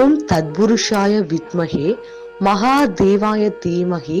ஓம் தத்புருஷாய வித்மகே மகாதேவாய தீமகி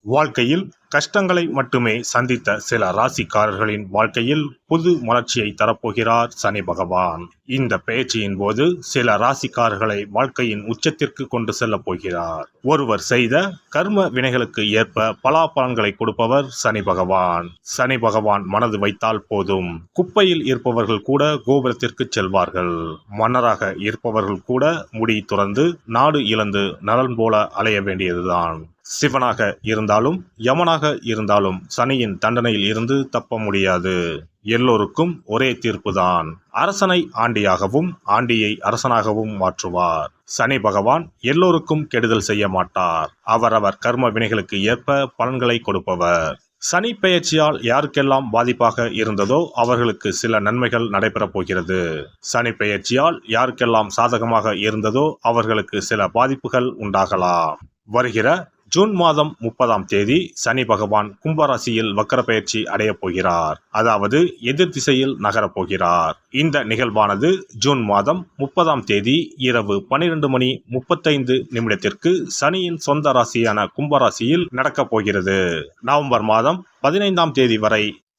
வாழ்க்கையில் கஷ்டங்களை மட்டுமே சந்தித்த சில ராசிக்காரர்களின் வாழ்க்கையில் புது மலர்ச்சியை தரப்போகிறார் சனி பகவான். இந்த பேச்சியின் போது சில ராசிக்காரர்களை வாழ்க்கையின் உச்சத்திற்கு கொண்டு செல்ல போகிறார். ஒருவர் செய்த கர்ம வினைகளுக்கு ஏற்ப பலாபலன்களை கொடுப்பவர் சனி பகவான். சனி பகவான் மனது வைத்தால் போதும். குப்பையில் இருப்பவர்கள் கூட கோபுரத்திற்கு செல்வார்கள். மன்னராக இருப்பவர்கள் கூட முடி துறந்து நாடு இழந்து நலன் போல அலைய வேண்டியதுதான். சிவனாக இருந்தாலும் யமனாக இருந்தாலும் சனியின் தண்டனையில் இருந்து தப்ப முடியாது. எல்லோருக்கும் ஒரே தீர்ப்புதான். அரசனை ஆண்டியாகவும் ஆண்டியை அரசனாகவும் மாற்றுவார். சனி பகவான் எல்லோருக்கும் கெடுதல் செய்ய மாட்டார். அவரவர் கர்ம வினைகளுக்கு ஏற்ப பலன்களை கொடுப்பவர். சனி பெயர்ச்சியால் யாருக்கெல்லாம் பாதிப்பாக இருந்ததோ அவர்களுக்கு சில நன்மைகள் நடைபெறப் போகிறது. சனி பெயர்ச்சியால் யாருக்கெல்லாம் சாதகமாக இருந்ததோ அவர்களுக்கு சில பாதிப்புகள் உண்டாகலாம். வருகிற ஜூன் மாதம் முப்பதாம் தேதி சனி பகவான் கும்பராசியில் வக்கர பயிற்சி அடையப் போகிறார். அதாவது எதிர் திசையில் நகரப் போகிறார். இந்த நிகழ்வானது ஜூன் மாதம் முப்பதாம் தேதி இரவு பனிரெண்டு மணி முப்பத்தைந்து நிமிடத்திற்கு சனியின் சொந்த ராசியான கும்பராசியில் நடக்கப் போகிறது. நவம்பர் மாதம் பதினைந்தாம் தேதி வரை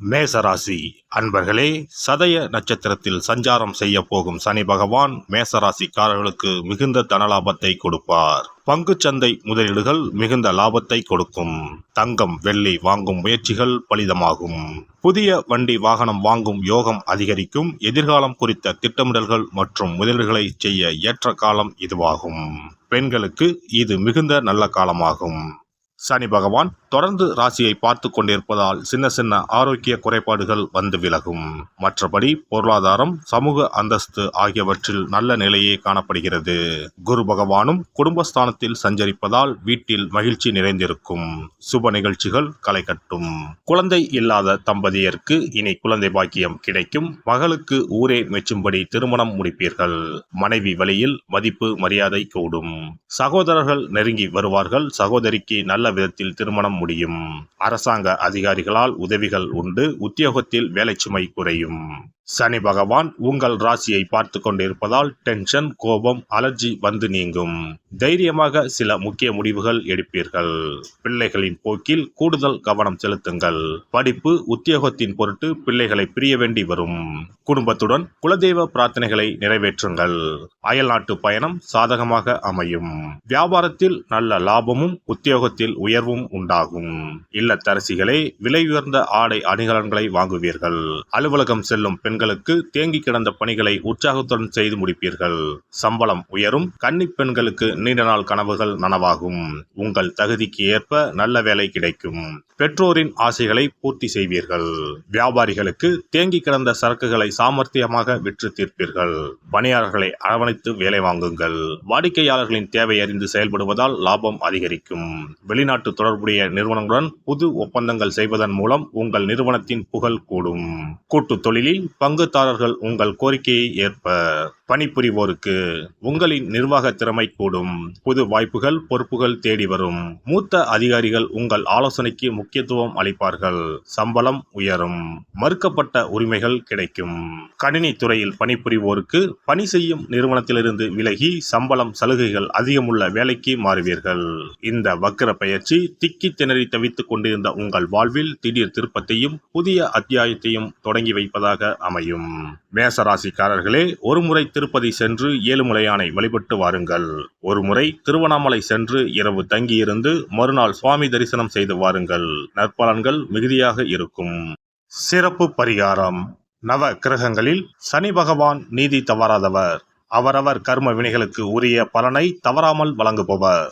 மேசராசி அன்பர்களே சதய நட்சத்திரத்தில் சஞ்சாரம் செய்ய போகும் சனி பகவான் மேசராசிக்காரர்களுக்கு மிகுந்த தனலாபத்தை கொடுப்பார். பங்குச்சந்தை முதலீடுகள் மிகுந்த லாபத்தை கொடுக்கும். தங்கம் வெள்ளி வாங்கும் முயற்சிகள் பலிதமாகும். புதிய வண்டி வாகனம் வாங்கும் யோகம் அதிகரிக்கும். எதிர்காலம் குறித்த திட்டமிடல்கள் மற்றும் முதலீடுகளை செய்ய ஏற்ற காலம் இதுவாகும். பெண்களுக்கு இது மிகுந்த நல்ல காலமாகும். சனி பகவான் தொடர்ந்து ராசியை பார்த்து கொண்டிருப்பதால் சின்ன சின்ன ஆரோக்கிய குறைபாடுகள் வந்து விலகும். மற்றபடி பொருளாதாரம் சமூக அந்தஸ்து ஆகியவற்றில் நல்ல நிலையே காணப்படுகிறது. குரு பகவானும் குடும்பஸ்தானத்தில் சஞ்சரிப்பதால் வீட்டில் மகிழ்ச்சி நிறைந்திருக்கும். சுப நிகழ்ச்சிகள் களை கட்டும். குழந்தை இல்லாத தம்பதியருக்கு இனி குழந்தை பாக்கியம் கிடைக்கும். மகளுக்கு ஊரே மெச்சும்படி திருமணம் முடிப்பீர்கள். மனைவி வழியில் மதிப்பு மரியாதை கூடும். சகோதரர்கள் நெருங்கி வருவார்கள். சகோதரிக்கு நல்ல விதத்தில் திருமணம் முடியும். அரசாங்க அதிகாரிகளால் உதவிகள் உண்டு. உத்தியோகத்தில் வேலை சுமை குறையும். சனி பகவான் உங்கள் ராசியை பார்த்து கொண்டிருப்பதால் டென்ஷன் கோபம் அலர்ஜி வந்து நீங்கும். தைரியமாக சில முக்கிய முடிவுகள் எடுப்பீர்கள். பிள்ளைகளின் போக்கில் கூடுதல் கவனம் செலுத்துங்கள். படிப்பு உத்தியோகத்தின் பொருட்டு பிள்ளைகளை பிரிய வேண்டி வரும். குடும்பத்துடன் குலதெய்வ பிரார்த்தனைகளை நிறைவேற்றுங்கள். அயல்நாட்டு பயணம் சாதகமாக அமையும். வியாபாரத்தில் நல்ல லாபமும் உத்தியோகத்தில் உயர்வும் உண்டாகும். இல்லத்தரசிகளே விலை உயர்ந்த ஆடை அணிகலன்களை வாங்குவீர்கள். அலுவலகம் செல்லும் பெண் பெண்களுக்கு தேங்கி கிடந்த பணிகளை உற்சாகத்துடன் செய்து முடிப்பீர்கள். சம்பளம் உயரும் கன்னி பெண்களுக்கு நீண்ட நாள் கனவுகள் நனவாகும். உங்கள் தகுதிக்கு ஏற்ப நல்ல வேலை கிடைக்கும். பெற்றோரின் ஆசைகளை பூர்த்தி செய்வீர்கள். வியாபாரிகளுக்கு தேங்கி கிடந்த சரக்குகளை சாமர்த்தியமாக விற்று தீர்ப்பீர்கள். பணியாளர்களை அரவணைத்து வேலை வாங்குங்கள். வாடிக்கையாளர்களின் தேவை அறிந்து செயல்படுவதால் லாபம் அதிகரிக்கும். வெளிநாட்டு தொடர்புடைய நிறுவனங்களுடன் புது ஒப்பந்தங்கள் செய்வதன் மூலம் உங்கள் நிறுவனத்தின் புகழ் கூடும். கூட்டு தொழிலில் பங்குதாரர்கள் உங்கள் கோரிக்கையை ஏற்பர் பணிபுரிவோருக்கு உங்களின் நிர்வாக திறமை கூடும். புது வாய்ப்புகள் பொறுப்புகள் தேடி வரும். மூத்த அதிகாரிகள் உங்கள் ஆலோசனைக்கு முக்கியத்துவம் அளிப்பார்கள். சம்பளம் உயரும். மறுக்கப்பட்ட உரிமைகள் கிடைக்கும். கணினி துறையில் பணிபுரிவோருக்கு பணி செய்யும் நிறுவனத்திலிருந்து விலகி சம்பளம் சலுகைகள் அதிகமுள்ள வேலைக்கு மாறுவீர்கள். இந்த வக்கர பயிற்சி திக்கி திணறி தவித்துக் கொண்டிருந்த உங்கள் வாழ்வில் திடீர் திருப்பத்தையும் புதிய அத்தியாயத்தையும் தொடங்கி வைப்பதாக அமையும். மேசராசிக்காரர்களே ஒருமுறை திருப்பதி சென்று ஏழுமலையானை வழிபட்டு வாருங்கள். ஒருமுறை திருவண்ணாமலை சென்று இரவு தங்கியிருந்து மறுநாள் சுவாமி தரிசனம் செய்து வாருங்கள். நற்பலன்கள் மிகுதியாக இருக்கும். சிறப்பு பரிகாரம். நவ கிரகங்களில் சனி பகவான் நீதி தவறாதவர். அவரவர் கர்ம வினைகளுக்கு உரிய பலனை தவறாமல் வழங்குபவர்.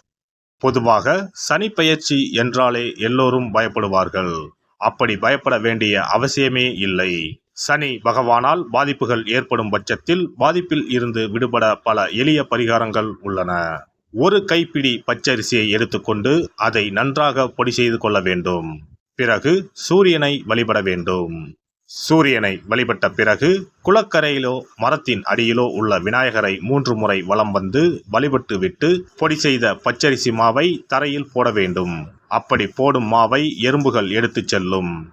பொதுவாக சனி பயிற்சி என்றாலே எல்லோரும் பயப்படுவார்கள். அப்படி பயப்பட வேண்டிய அவசியமே இல்லை. சனி பகவானால் பாதிப்புகள் ஏற்படும் பட்சத்தில் பாதிப்பில் இருந்து விடுபட பல எளிய பரிகாரங்கள் உள்ளன. ஒரு கைப்பிடி பச்சரிசியை எடுத்துக்கொண்டு அதை நன்றாக பொடி செய்து கொள்ள வேண்டும். பிறகு சூரியனை வழிபட வேண்டும். சூரியனை வழிபட்ட பிறகு குளக்கரையிலோ மரத்தின் அடியிலோ உள்ள விநாயகரை மூன்று முறை வலம் வந்து வழிபட்டு விட்டு பொடி செய்த பச்சரிசி மாவை தரையில் போட வேண்டும். அப்படி போடும் மாவை எறும்புகள் எடுத்துச் செல்லும்.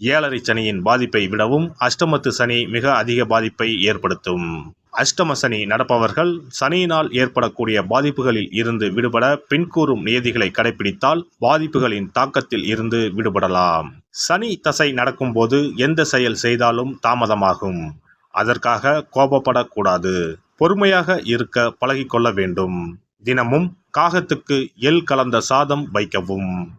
ஏழரை சனியின் பாதிப்பை விடவும் அஷ்டமத்து சனி மிக அதிக பாதிப்பை ஏற்படுத்தும். அஷ்டம சனி நடப்பவர்கள் சனியினால் ஏற்படக்கூடிய பாதிப்புகளில் இருந்து விடுபட பின்கூறும் நியதிகளை கடைபிடித்தால் பாதிப்புகளின் தாக்கத்தில் இருந்து விடுபடலாம். சனி தசை நடக்கும்போது எந்த செயல் செய்தாலும் தாமதமாகும். அதற்காக கோபப்படக்கூடாது. பொறுமையாக இருக்க பழகிக்கொள்ள வேண்டும். தினமும் காகத்துக்கு எல் கலந்த சாதம் வைக்கவும்.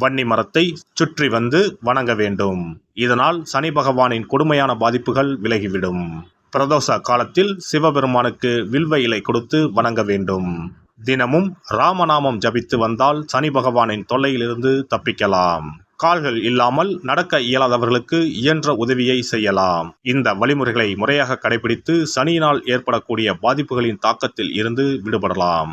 வன்னி மரத்தை சுற்றி வந்து வணங்க வேண்டும். இதனால் சனி பகவானின் கொடுமையான பாதிப்புகள் விலகிவிடும். பிரதோஷ காலத்தில் சிவபெருமானுக்கு வில்வ இலை கொடுத்து வணங்க வேண்டும். தினமும் ராமநாமம் ஜபித்து வந்தால் சனி பகவானின் தொல்லையிலிருந்து தப்பிக்கலாம். கால்கள் இல்லாமல் நடக்க இயலாதவர்களுக்கு இயன்ற உதவியை செய்யலாம். இந்த வழிமுறைகளை முறையாக கடைபிடித்து சனியினால் ஏற்படக்கூடிய பாதிப்புகளின் தாக்கத்தில் இருந்து விடுபடலாம்.